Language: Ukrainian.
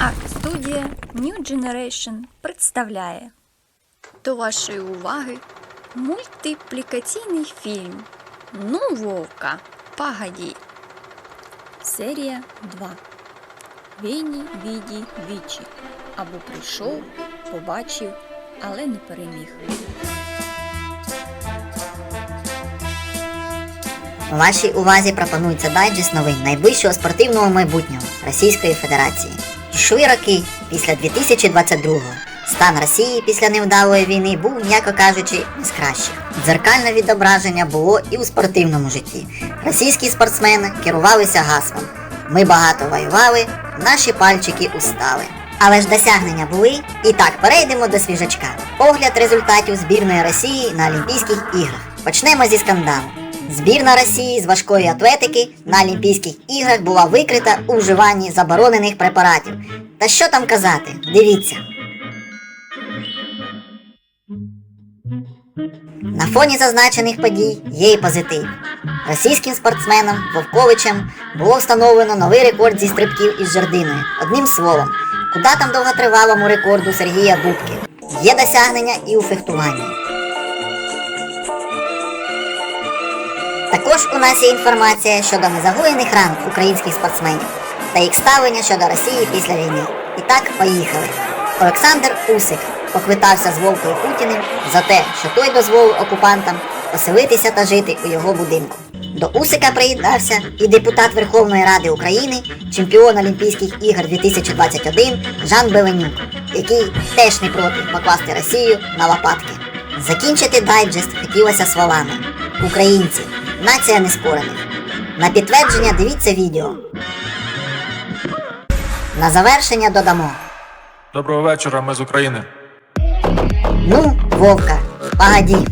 Арт-студія New Generation представляє до вашої уваги мультиплікаційний фільм Ну, Вовка, погоді. Серія 2. Війні, віді, вічі. Або прийшов, побачив, але не переміг. Вашій увазі пропонується дайджест новин найближчого спортивного майбутнього Російської Федерації. Йшли роки після 2022-го. Стан Росії після невдалої війни був, м'яко кажучи, не з кращих. Дзеркальне відображення було і у спортивному житті. Російські спортсмени керувалися гаслом. Ми багато воювали, наші пальчики устали. Але ж досягнення були. І так, перейдемо до свіжачка. Погляд результатів збірної Росії на Олімпійських іграх. Почнемо зі скандалу. Збірна Росії з важкої атлетики на Олімпійських іграх була викрита у вживанні заборонених препаратів. Та що там казати? Дивіться. На фоні зазначених подій є і позитив. Російським спортсменам Вовковичем було встановлено новий рекорд зі стрибків із жердиною. Одним словом, куди там довготривалому рекорду Сергія Бубки. Є досягнення і у фехтуванні. Також у нас є інформація щодо незагоєних ран українських спортсменів та їх ставлення щодо Росії після війни. І так, поїхали. Олександр Усик поквитався з Вовкою Путіним за те, що той дозволив окупантам поселитися та жити у його будинку. До Усика приєднався і депутат Верховної Ради України, чемпіон Олімпійських ігор 2021 Жан Беленюк, який теж не проти покласти Росію на лопатки. Закінчити дайджест хотілося словами. Українці, Нація нескорених. На підтвердження дивіться відео. На завершення додамо. Доброго вечора, ми з України. Ну, Вовка, погоді.